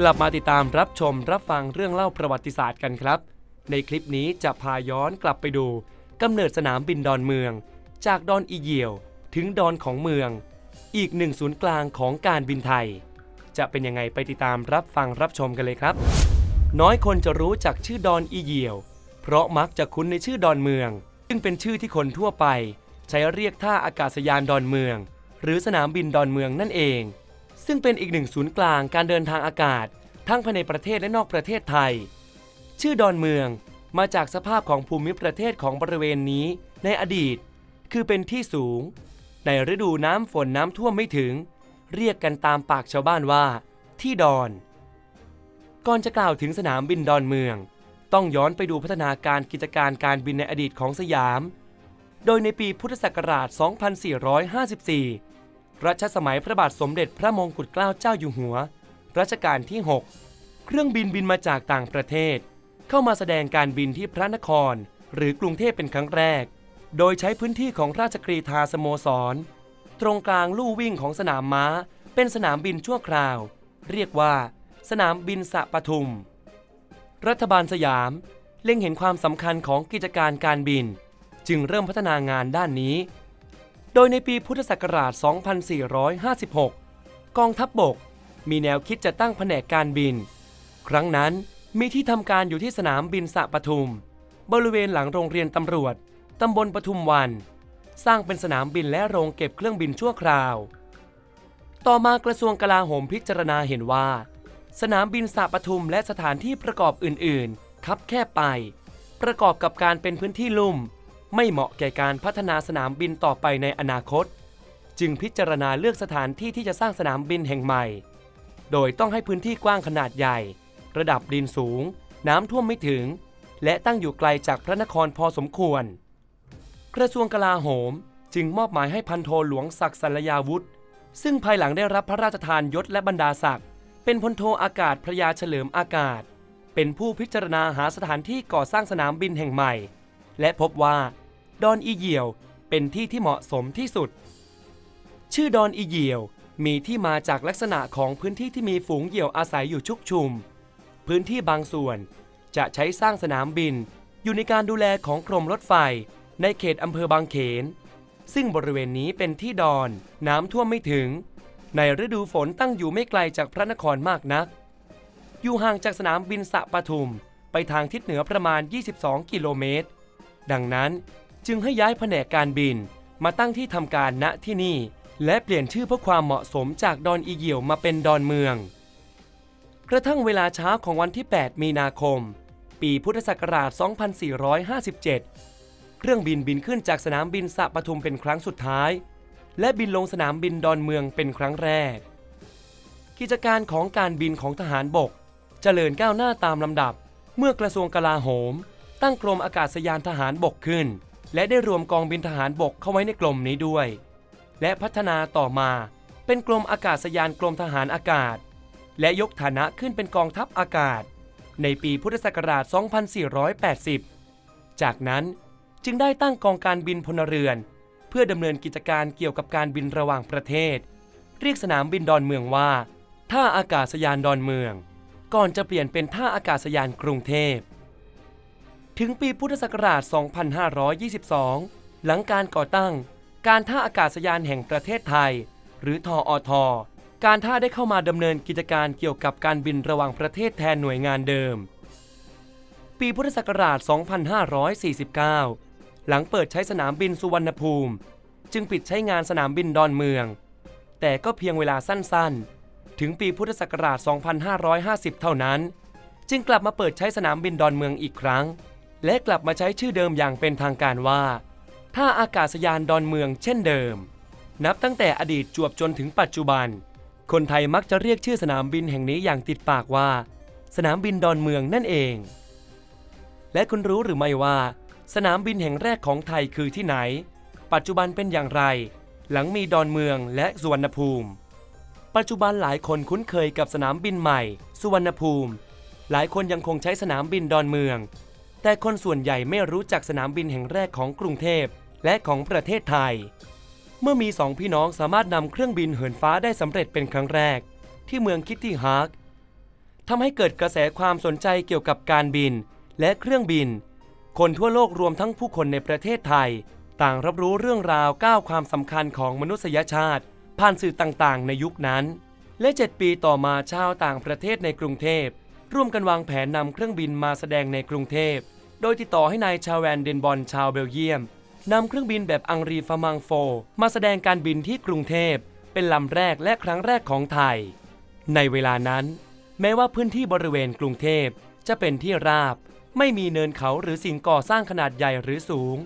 กลับมาติดตามรับชมรับฟังเรื่องเล่าประวัติศาสตร์กันครับ ในคลิปนี้จะพาย้อนกลับไปดูกำเนิดสนามบินดอนเมือง จากดอนอีเหี่ยว ถึงดอนของเมือง อีกหนึ่งศูนย์กลางของการบินไทย จะเป็นยังไงไปติดตามรับฟังรับชมกันเลยครับ น้อยคนจะรู้จักชื่อดอนอีเหี่ยว เพราะมักจะคุ้นในชื่อดอนเมือง ซึ่งเป็นชื่อที่คนทั่วไป ใช้เรียกท่าอากาศยานดอนเมือง หรือสนามบินดอนเมืองนั่นเอง ซึ่งเป็นอีกหนึ่งศูนย์กลางการเดินทางอากาศ ทั้งภายในประเทศและนอกประเทศไทย ชื่อดอนเมืองมาจากสภาพของภูมิประเทศของบริเวณนี้ ในอดีต คือเป็นที่สูง ในฤดูน้ำฝนน้ำท่วมไม่ถึง เรียกกันตามปากชาวบ้านว่า ที่ดอน ก่อนจะกล่าวถึงสนามบินดอนเมือง ต้องย้อนไปดูพัฒนาการกิจการการบินในอดีตของสยาม โดยในปีพุทธศักราช 2454 รัชสมัยพระบาทสมเด็จพระมงกุฎเกล้าเจ้าอยู่หัว รัชกาลที่ 6 เครื่องบินบินมาจากต่างประเทศ เข้ามาแสดงการบินที่พระนคร หรือกรุงเทพเป็นครั้งแรก โดยใช้พื้นที่ของราชกรีธาสโมสร ตรงกลางลู่วิ่งของสนามม้า เป็นสนามบินชั่วคราว เรียกว่า สนามบินสะปทุม รัฐบาลสยาม เล็งเห็นความสำคัญของกิจการการบิน จึงเริ่มพัฒนางานด้านนี้ โดยในปีพุทธศักราช 2456 กองทัพบบก มีแนวคิดจะตั้งแผนกการบิน ครั้งนั้นมีที่ทำการอยู่ที่สนามบินสะปทุม บริเวณหลังโรงเรียนตำรวจตำบลปทุมวัน สร้างเป็นสนามบินและโรงเก็บเครื่องบินชั่วคราว ต่อมากระทรวงกลาโหมพิจารณาเห็นว่า สนามบินสะปทุมและสถานที่ประกอบอื่น ๆ คับแคบไป ประกอบกับการเป็นพื้นที่ลุ่ม ไม่เหมาะแก่การพัฒนาสนามบินต่อไปในอนาคต จึงพิจารณาเลือกสถานที่ที่จะสร้างสนามบินแห่งใหม่ โดยต้องให้พื้นที่กว้างขนาดใหญ่ ระดับดินสูง น้ำท่วมไม่ถึง และตั้งอยู่ไกลจากพระนครพอสมควร กระทรวงกลาโหมจึงมอบหมายให้พันโทหลวงศักดิ์สัลยาวุธซึ่งภายหลังได้รับพระราชทานยศและบรรดาศักดิ์เป็นพลโทอากาศพระยาเฉลิมอากาศ เป็นผู้พิจารณาหาสถานที่ก่อสร้างสนามบินแห่งใหม่ และพบว่าดอนอีเหี่ยวเป็นที่ที่เหมาะสมที่สุด ชื่อดอนอีเหี่ยวมีที่มาจากลักษณะของพื้นที่ที่มีฝูงเหยี่ยวอาศัยอยู่ชุกชุม พื้นที่บางส่วนจะใช้สร้างสนามบิน อยู่ในการดูแลของกรมรถไฟ ในเขตอำเภอบางเขน ซึ่งบริเวณนี้เป็นที่ดอนน้ำท่วมไม่ถึง ในฤดูฝนตั้งอยู่ไม่ไกลจากพระนครมากนัก อยู่ห่างจากสนามบินสะปทุม ไปทางทิศเหนือประมาณ 22 กิโลเมตร ดังนั้นจึงให้ย้ายแผนกการบินมาตั้งที่ทำการณที่นี่ และเปลี่ยนชื่อเพื่อความเหมาะสมจากดอนอีเหี่ยวมาเป็นดอนเมือง กระทั่งเวลาเช้าของวันที่ 8 มีนาคม ปีพุทธศักราช 2457 เครื่องบินบินขึ้นจากสนามบินสะปทุมเป็นครั้งสุดท้าย และบินลงสนามบินดอนเมืองเป็นครั้งแรก กิจการของการบินของทหารบกเจริญก้าวหน้าตามลำดับ เมื่อกระทรวงกลาโหม ตั้งกรมอากาศยานทหารบกขึ้น และได้รวมกองบินทหารบกเข้าไว้ในกรมนี้ด้วย และพัฒนาต่อมาเป็นกรมอากาศยานกรมทหารอากาศ และยกฐานะขึ้นเป็นกองทัพอากาศ ในปีพุทธศักราช 2480 จากนั้นจึงได้ตั้งกองการบินพลเรือน เพื่อดำเนินกิจการเกี่ยวกับการบินระหว่างประเทศ เรียกสนามบินดอนเมืองว่าท่าอากาศยานดอนเมือง ก่อนจะเปลี่ยนเป็นท่าอากาศยานกรุงเทพ ถึงปีพุทธศักราช 2522 หลังการก่อตั้ง การท่าอากาศยานแห่งประเทศไทย หรือทออทการท่าได้เข้ามาดำเนินกิจการเกี่ยวกับการบินระหว่างประเทศแทนหน่วยงานเดิม ปีพุทธศักราช 2549 หลังเปิดใช้สนามบินสุวรรณภูมิ จึงปิดใช้งานสนามบินดอนเมือง แต่ก็เพียงเวลาสั้นๆ ถึงปีพุทธศักราช 2550 เท่านั้น จึงกลับมาเปิดใช้สนามบินดอนเมืองอีกครั้ง และกลับมาใช้ชื่อเดิมอย่างเป็นทางการว่า ท่าอากาศยานดอนเมืองเช่นเดิม นับตั้งแต่อดีตจวบจนถึงปัจจุบัน คนไทยมักจะเรียกชื่อสนามบินแห่งนี้อย่างติดปากว่า สนามบินดอนเมืองนั่นเอง และคุณรู้หรือไม่ว่า สนามบินแห่งแรกของไทยคือที่ไหน ปัจจุบันเป็นอย่างไร หลังมีดอนเมืองและสุวรรณภูมิ ปัจจุบันหลายคนคุ้นเคยกับสนามบินใหม่ สุวรรณภูมิ หลายคนยังคงใช้สนามบินดอนเมือง แต่คนส่วนใหญ่ไม่รู้จักสนามบินแห่งแรกของกรุงเทพและของประเทศไทย เมื่อมีสองพี่น้องสามารถนำเครื่องบินเหินฟ้าได้สำเร็จเป็นครั้งแรก ที่เมืองคิตตี้ฮาร์กทำให้เกิดกระแสความสนใจเกี่ยวกับการบิน และเครื่องบิน คนทั่วโลกรวมทั้งผู้คนในประเทศไทย ต่างรับรู้เรื่องราวก้าวความสำคัญของมนุษยชาติ ผ่านสื่อต่างๆ ในยุคนั้น และ 7 ปีต่อมาชาวต่างประเทศในกรุงเทพร่วมกันวางแผนนำเครื่องบินมาแสดงในกรุงเทพ โดยติดต่อให้นายชาแวนเดนบอลชาวเบลเยียมนำเครื่องบินแบบอังรีฟามังโฟ มาแสดงการบินที่กรุงเทพ เป็นลำแรกและครั้งแรกของไทย ในเวลานั้น แม้ว่าพื้นที่บริเวณกรุงเทพจะเป็นที่ราบ ไม่มีเนินเขาหรือสิ่งก่อสร้างขนาดใหญ่หรือสูง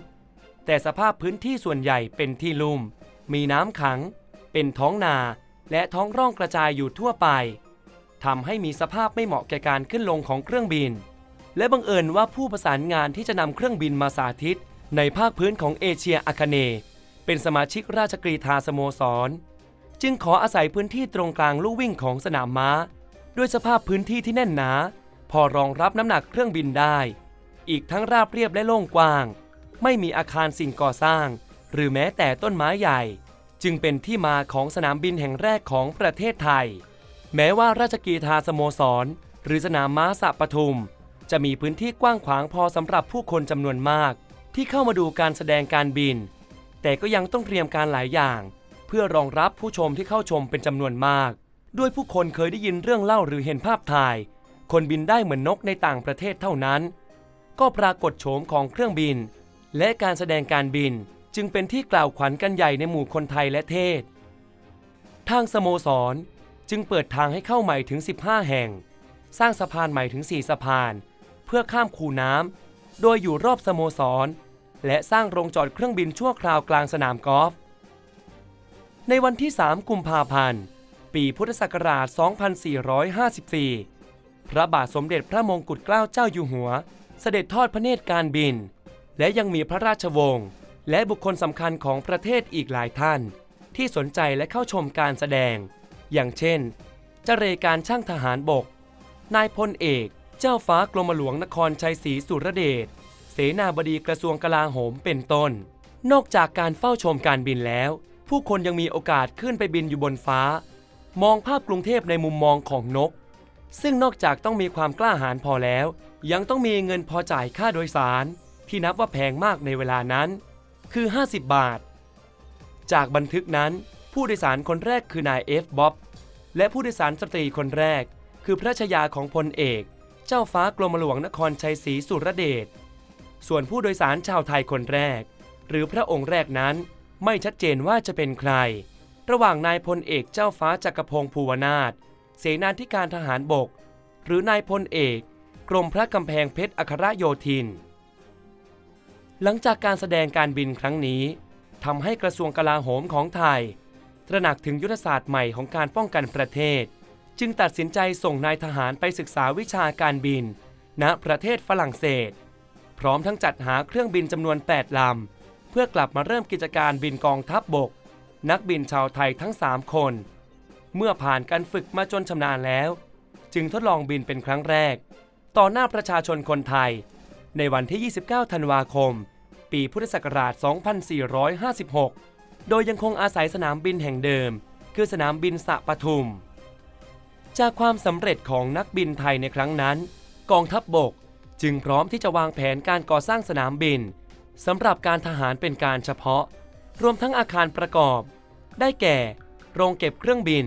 แต่สภาพพื้นที่ส่วนใหญ่เป็นที่ลุ่ม มีน้ำขัง เป็นท้องนา และท้องร่องกระจายอยู่ทั่วไปทำให้มีสภาพไม่เหมาะแก่การขึ้นลงของเครื่องบิน และบังเอิญว่าผู้ประสานงานที่จะนำเครื่องบินมาสาธิต ในภาคพื้นของเอเชียอาคเน เป็นสมาชิกราชกรีธาสโมสร จึงขออาศัยพื้นที่ตรงกลางลู่วิ่งของสนามม้า ด้วยสภาพพื้นที่ที่แน่นหนา พอรองรับน้ำหนักเครื่องบินได้ อีกทั้งราบเรียบและโล่งกว้าง ไม่มีอาคารสิ่งก่อสร้าง หรือแม้แต่ต้นไม้ใหญ่ จึงเป็นที่มาของสนามบินแห่งแรกของประเทศไทย แม้ว่าราชกีฬาสโมสร หรือสนามม้าสระปทุม จะมีพื้นที่กว้างขวางพอสำหรับผู้คนจำนวนมาก ที่เข้ามาดูการแสดงการบิน แต่ก็ยังต้องเตรียมการหลายอย่าง เพื่อรองรับผู้ชมที่เข้าชมเป็นจำนวนมาก ด้วยผู้คนเคยได้ยินเรื่องเล่าหรือเห็นภาพถ่าย คนบินได้เหมือนนกในต่างประเทศเท่านั้น ก็ปรากฏโฉมของเครื่องบิน และการแสดงการบินจึงเป็นที่กล่าวขวัญกันใหญ่ในหมู่คนไทยและเทศ ทางสโมสรจึงเปิดทางให้เข้าใหม่ถึง 15 แห่ง สร้างสะพานใหม่ถึง 4 สะพานเพื่อข้ามคูน้ำ โดยอยู่รอบสโมสร และสร้างโรงจอดเครื่องบินชั่วคราวกลางสนามกอล์ฟ ในวันที่ 3 กุมภาพันธ์ ปีพุทธศักราช 2454 พระบาทสมเด็จพระมงกุฎเกล้าเจ้าอยู่หัว เสด็จทอดพระเนตรการบิน และยังมีพระราชวงศ์และบุคคลสำคัญของประเทศอีกหลายท่าน ที่สนใจและเข้าชมการแสดง อย่างเช่นเจรการช่างทหารบก นายพลเอก เจ้าฟ้ากรมหลวงนครชัยศรีสุรเดช เสนาบดีกระทรวงกลาโหมเป็นต้น นอกจากการเฝ้าชมการบินแล้ว ผู้คนยังมีโอกาสขึ้นไปบินอยู่บนฟ้า มองภาพกรุงเทพในมุมมองของนก ซึ่งนอกจากต้องมีความกล้าหาญพอแล้ว ยังต้องมีเงินพอจ่ายค่าโดยสาร ที่นับว่าแพงมากในเวลานั้น คือ 50 บาท จากบันทึกนั้นผู้โดยสารคนแรกคือนายเอฟบ๊อบและผู้โดยสารสตรีคนแรก คือพระชายาของพลเอก เจ้าฟ้ากรมหลวงนครชัยศรีสุรเดช ส่วนผู้โดยสารชาวไทยคนแรก หรือพระองค์แรกนั้นไม่ชัดเจนว่าจะเป็นใคร ระหว่างนายพลเอกเจ้าฟ้าจักรพงศ์ภูวนาถเสนาธิการทหารบก หรือนายพลเอกกรมพระกำแพงเพชรอัครโยธิน หลังจากการแสดงการบินครั้งนี้ทำให้กระทรวงกลาโหมของไทย ตระหนักถึงยุทธศาสตร์ใหม่ของการป้องกันประเทศ จึงตัดสินใจส่งนายทหารไปศึกษาวิชาการบิน ณประเทศฝรั่งเศส พร้อมทั้งจัดหาเครื่องบินจำนวน 8 ลำ เพื่อกลับมาเริ่มกิจการบินกองทัพบบก นักบินชาวไทยทั้ง 3 คน เมื่อผ่านการฝึกมาจนชำนาญแล้ว จึงทดลองบินเป็นครั้งแรก ต่อหน้าประชาชนคนไทย ในวันที่ 29 ธันวาคม ปีพุทธศักราช 2456 โดยยังคงอาศัยสนามบินแห่งเดิม คือสนามบินสะปทุม จากความสำเร็จของนักบินไทยในครั้งนั้น กองทัพบบกจึงพร้อมที่จะวางแผนการก่อสร้างสนามบินสำหรับการทหารเป็นการเฉพาะ รวมทั้งอาคารประกอบ ได้แก่ โรงเก็บเครื่องบิน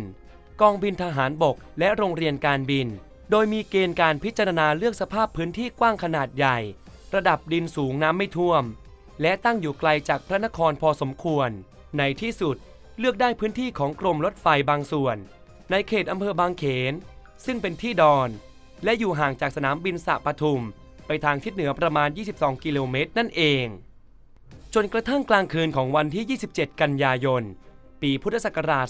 กองบินทหารบกและโรงเรียนการบิน โดยมีเกณฑ์การพิจารณาเลือกสภาพพื้นที่กว้างขนาดใหญ่ ระดับดินสูงน้ำไม่ท่วม และตั้งอยู่ไกลจากพระนครพอสมควร ในที่สุดเลือกได้พื้นที่ของกรมรถไฟบางส่วน ในเขตอำเภอบางเขน ซึ่งเป็นที่ดอน และอยู่ห่างจากสนามบินสระปทุม ไปทางทิศเหนือประมาณ 22 กิโลเมตรนั่นเอง จนกระทั่งกลางคืนของวันที่ 27 กันยายน ปีพุทธศักราช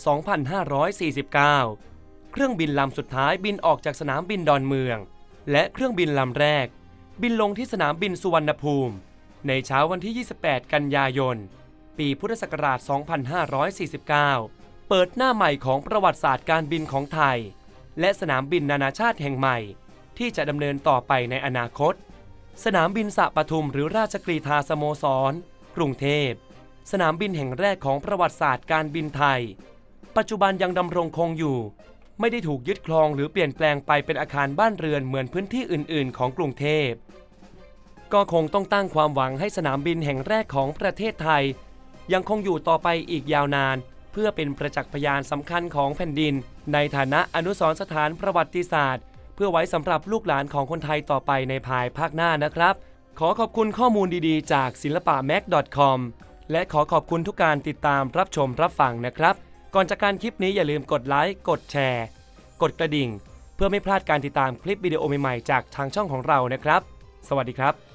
2549 เครื่องบินลำสุดท้ายบินออกจากสนามบินดอนเมือง และเครื่องบินลำแรก บินลงที่สนามบินสุวรรณภูมิ ในเช้าวันที่ 28 กันยายน ปีพุทธศักราช 2549 เปิดหน้าใหม่ของประวัติศาสตร์การบินของไทย และสนามบินนานาชาติแห่งใหม่ ที่จะดำเนินต่อไปในอนาคต สนามบินสระปทุมหรือราชกรีธาสโมสร กรุงเทพ สนามบินแห่งแรกของประวัติศาสตร์การบินไทย ปัจจุบันยังดำรงคงอยู่ ไม่ได้ถูกยึดครองหรือเปลี่ยนแปลงไปเป็นอาคารบ้านเรือนเหมือนพื้นที่อื่น ๆ ของกรุงเทพก็คงต้องตั้งความหวังให้สนามบินแห่งแรกของประเทศไทย ยังคงอยู่ต่อไปอีกยาวนาน เพื่อเป็นประจักษ์พยานสำคัญของแผ่นดิน ในฐานะอนุสรสถานประวัติศาสตร์ เพื่อไว้สำหรับลูกหลานของคนไทยต่อไปในภายภาคหน้านะครับ ขอขอบคุณข้อมูลดีๆ จากศิลปะ mac.com และขอขอบคุณทุกการติดตามรับชมรับฟังนะครับ ก่อนจากการคลิปนี้อย่าลืมกดไลค์กดแชร์ กดกระดิ่ง เพื่อไม่พลาดการติดตามคลิปวิดีโอใหม่ๆจากทางช่องของเรานะครับ สวัสดีครับ